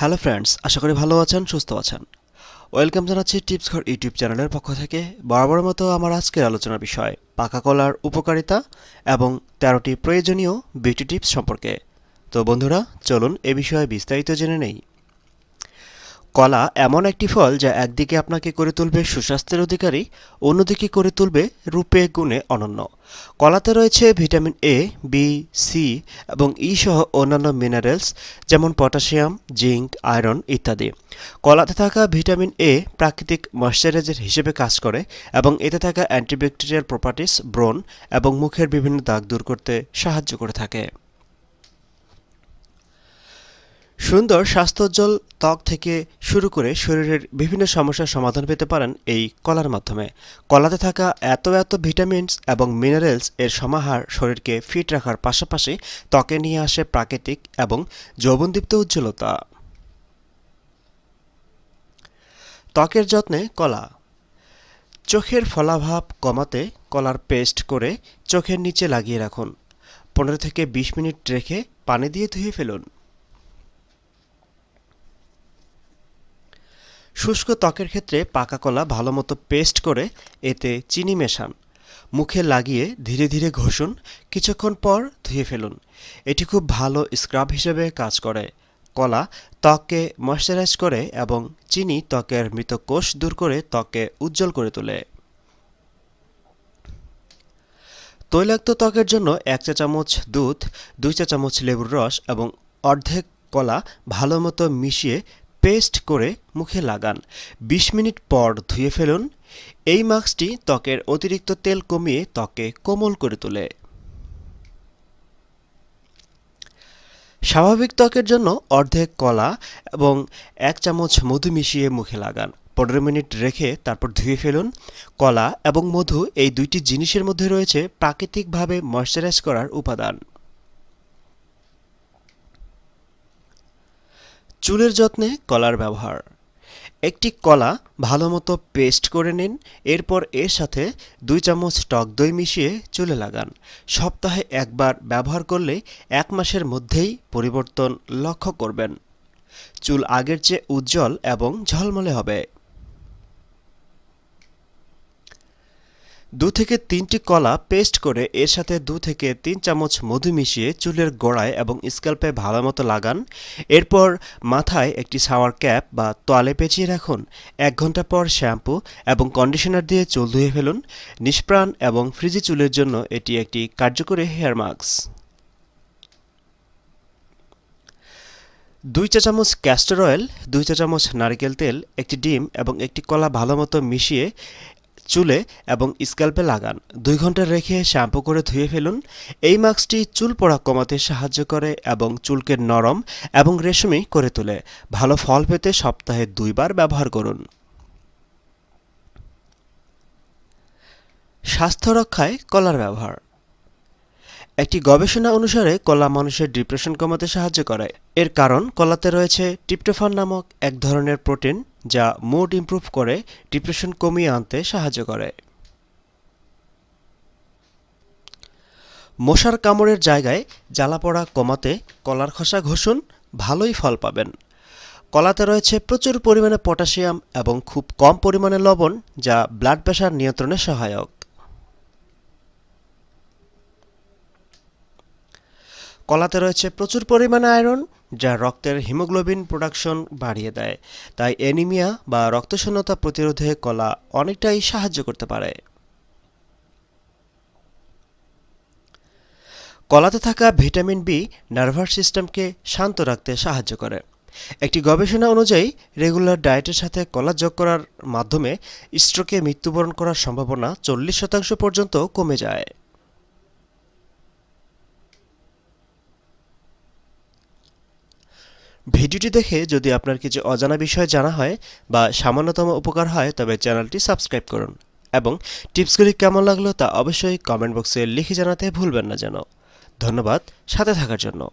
Hello friends, আশা করি ভালো আছেন, সুস্থ আছেন। ওয়েলকাম জানাচ্ছি টিপস ঘর ইউটিউব চ্যানেলের পক্ষ থেকে বরাবর মতো আমার আজকের আলোচনার বিষয়, পাকা কলার উপকারিতা এবং তেরোটি প্রয়োজনীয় বিউটি টিপস সম্পর্কে। তো বন্ধুরা, চলুন এ বিষয়ে বিস্তারিত জেনে নেই। কলা এমন একটি ফল যা একদিকে আপনাকে করে তুলবে সুস্বাস্থ্যের অধিকারী, অন্যদিকে করে তুলবে রূপে গুণে অনন্য। কলাতে রয়েছে ভিটামিন এ বি সি এবং ই সহ অন্যান্য মিনারেলস যেমন পটাশিয়াম, জিঙ্ক, আয়রন ইত্যাদি। কলাতে থাকা ভিটামিন এ প্রাকৃতিক ময়শ্চারাইজার হিসেবে কাজ করে এবং এতে থাকা অ্যান্টিব্যাকটেরিয়াল প্রপার্টিস ব্রণ এবং মুখের বিভিন্ন দাগ দূর করতে সাহায্য করে থাকে। সুন্দর স্বাস্থ্যোজ্জ্বল ত্বক থেকে শুরু করে শরীরের বিভিন্ন সমস্যার সমাধান পেতে পারেন এই কলার মাধ্যমে। কলাতে থাকা এত এত ভিটামিনস এবং মিনারেলস এর সমাহার শরীরকে ফিট রাখার পাশাপাশি ত্বকে নিয়ে আসে প্রাকৃতিক এবং যৌবনদীপ্ত উজ্জ্বলতা। ত্বকের যত্নে কলা। চোখের ফলাভাব কমাতে কলার পেস্ট করে চোখের নিচে লাগিয়ে রাখুন। পনেরো থেকে বিশ মিনিট রেখে পানি দিয়ে ধুয়ে ফেলুন। শুষ্ক ত্বকের ক্ষেত্রে পাকা কলা ভালো মতো পেস্ট করে এতে চিনি মেশান। মুখে লাগিয়ে ধীরে ধীরে ঘষুন, কিছুক্ষণ পর ধুয়ে ফেলুন। এটি খুব ভালো স্ক্রাব হিসেবে কাজ করে। কলা ত্বককে ময়শ্চারাইজ করে এবং চিনি ত্বকের মৃত কোষ দূর করে ত্বককে উজ্জ্বল করে তোলে। তৈলাক্ত ত্বকের জন্য এক চা চামচ দুধ, দুই চা চামচ লেবুর রস এবং অর্ধেক কলা ভালো মতো মিশিয়ে পেস্ট করে মুখে লাগান। ২০ মিনিট পর ধুয়ে ফেলুন। এই মাস্কটি ত্বকের অতিরিক্ত তেল কমিয়ে ত্বকে কোমল করে তোলে। স্বাভাবিক ত্বকের জন্য অর্ধেক কলা এবং এক চামচ মধু মিশিয়ে মুখে লাগান। পনেরো মিনিট রেখে তারপর ধুয়ে ফেলুন। কলা এবং মধু এই দুইটি জিনিসের মধ্যে রয়েছে প্রাকৃতিকভাবে ময়শ্চারাইজ করার উপাদান। চুলের যত্নে কলার ব্যবহার। একটি কলা ভালো মতো পেস্ট করে নিন, এরপর এর সাথে দুই চামচ টক দই মিশিয়ে চুলে লাগান। সপ্তাহে একবার ব্যবহার করলে এক মাসের মধ্যেই পরিবর্তন লক্ষ্য করবেন। চুল আগের চেয়ে উজ্জ্বল এবং ঝলমলে হবে। দু থেকে তিনটি কলা পেস্ট করে এর সাথে দু থেকে তিন চামচ মধু মিশিয়ে চুলের গোড়ায় এবং স্ক্যাল্পে ভালো মতো লাগান। এরপর মাথায় একটি শাওয়ার ক্যাপ বা তোয়ালে পেঁচিয়ে রাখুন। এক ঘণ্টা পর শ্যাম্পু এবং কন্ডিশনার দিয়ে চুল ধুয়ে ফেলুন। নিষ্প্রাণ এবং ফ্রিজি চুলের জন্য এটি একটি কার্যকরী হেয়ার মাস্ক দুই চা চামচ ক্যাস্টর অয়েল দুই চা চামচ নারকেল তেল, একটি ডিম এবং একটি কলা ভালো মতো মিশিয়ে চুলে এবং স্ক্যাল্পে লাগান। দুই ঘণ্টা রেখে শ্যাম্পু করে ধুয়ে ফেলুন। এই মাস্কটি চুল পড়া কমাতে সাহায্য করে এবং চুলকে নরম এবং রেশমি করে তোলে। ভালো ফল পেতে সপ্তাহে দুইবার ব্যবহার করুন। স্বাস্থ্য রক্ষায় কলার ব্যবহার। একটি গবেষণা অনুসারে, কলা মানুষের ডিপ্রেশন কমাতে সাহায্য করে। এর কারণ, কলাতে রয়েছে টিপটোফান নামক এক ধরনের প্রোটিন যা মুড ইমপ্রুভ করে ডিপ্রেশন কমিয়ে আনতে সাহায্য করে। মশার কামড়ের জায়গায় জ্বালাপোড়া কমাতে কলার খোসা ঘষুন, ভালোই ফল পাবেন। কলাতে রয়েছে প্রচুর পরিমাণে পটাশিয়াম এবং খুব কম পরিমাণে লবণ, যা ব্লাড প্রেশার নিয়ন্ত্রণে সহায়ক। কলাতে রয়েছে প্রচুর পরিমাণে আয়রন, যা রক্তের হিমোগ্লোবিন প্রোডাকশন বাড়িয়ে দেয়। তাই অ্যানিমিয়া বা রক্তশূন্যতা প্রতিরোধে কলা অনেকটাই সাহায্য করতে পারে। কলাতে থাকা ভিটামিন বি নার্ভাস সিস্টেমকে শান্ত রাখতে সাহায্য করে। একটি গবেষণা অনুযায়ী, রেগুলার ডায়েটের সাথে কলা যোগ করার মাধ্যমে স্ট্রোকে মৃত্যুবরণ করার সম্ভাবনা চল্লিশ শতাংশ পর্যন্ত কমে যায়। ভিডিওটি দেখে যদি আপনার কিছু অজানা বিষয় জানা হয় বা সামান্যতম উপকার হয়, তবে চ্যানেলটি সাবস্ক্রাইব করুন এবং টিপসগুলি কেমন লাগল তা অবশ্যই কমেন্ট বক্সে লিখে জানাতে ভুলবেন না যেন। ধন্যবাদ, সাথে থাকার জন্য।